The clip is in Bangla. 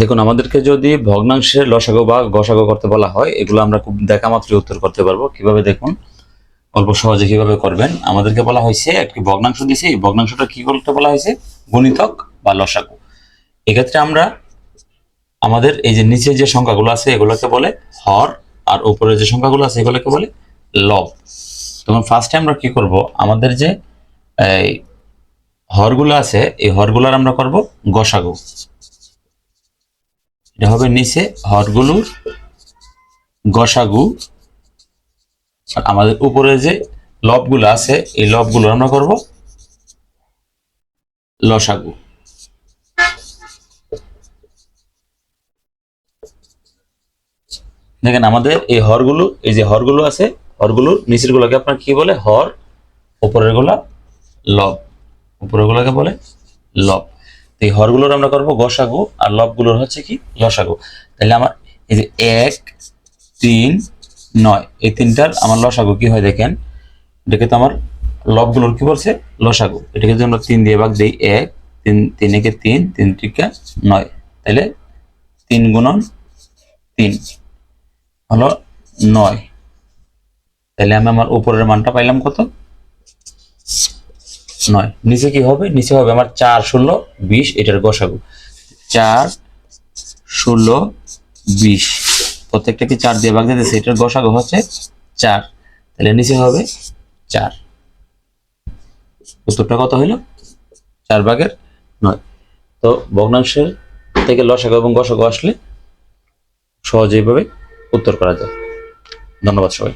দেখুন, আমাদেরকে যদি ভগ্নাংশের লসাগু বা গসাগু করতে বলা হয়, এগুলো আমরা খুব দেখা মাত্রই উত্তর করতে পারব। কীভাবে দেখুন? অল্প সহজে কীভাবে করবেন? আমাদেরকে বলা হয়েছে, একটি ভগ্নাংশ দিয়েছে এই ভগ্নাংশটা কি করতে বলা হয়েছে? গণিতক বা লসাগু। এক্ষেত্রে আমরা আমাদের এই যে নিচে যে সংখ্যাগুলো আছে, এগুলোকে বলে হর, আর উপরে যে সংখ্যাগুলো আছে, এগুলোকে বলে লব। তখন ফার্স্টে আমরা কি করব? আমাদের যে, এই হরগুলো আছে, এই হরগুলোর আমরা করব গসাগু। এটা হবে নিচে হরগুলোর গসাগু। আর আমাদের উপরে যে লবগুলো আছে, এই লবগুলো আমরা করব লসাগু। দেখেন আমাদের এই হরগুলো, এই যে হরগুলো আছে, হরগুলোর নিচের গুলোকে আপনার কি বলে? হর উপরেরগুলা লব উপরের গুলোকে বলে লব। এই হরগুলোর আমরা করব গসাগু আর লবগুলোর হচ্ছে কি লসাগু। তাহলে আমার এই যে এক, তিন, নয়, এই তিনটার আমার লসাগু কি হয় দেখেন? এটাকে তো আমার লবগুলোর কি বলছে? লসাগু। এটাকে যদি আমরা তিন দিয়ে ভাগ দিই, এক, তিন তিন একে তিন তিন টিকা নয়। তাহলে তিন গুণন তিন হলো নয়। তাহলে আমি আমার উপরের মানটা পাইলাম কত? নয়। নিচে কি হবে? নিচে হবে আমার চার ষোলো বিশ, এটার গসাগু। চার ষোলো বিশ। প্রত্যেকটা কি চার দিয়ে ভাগ দিতেছে এটার গসাগু হচ্ছে চার। তাহলে নিচে হবে চার। উত্তরটা কত হইল? চার ভাগের নয়। তো ভগ্নাংশের থেকে লসাগু এবং গসাগু আসলে সহজেই ভাবে উত্তর করা যায়। ধন্যবাদ সবাই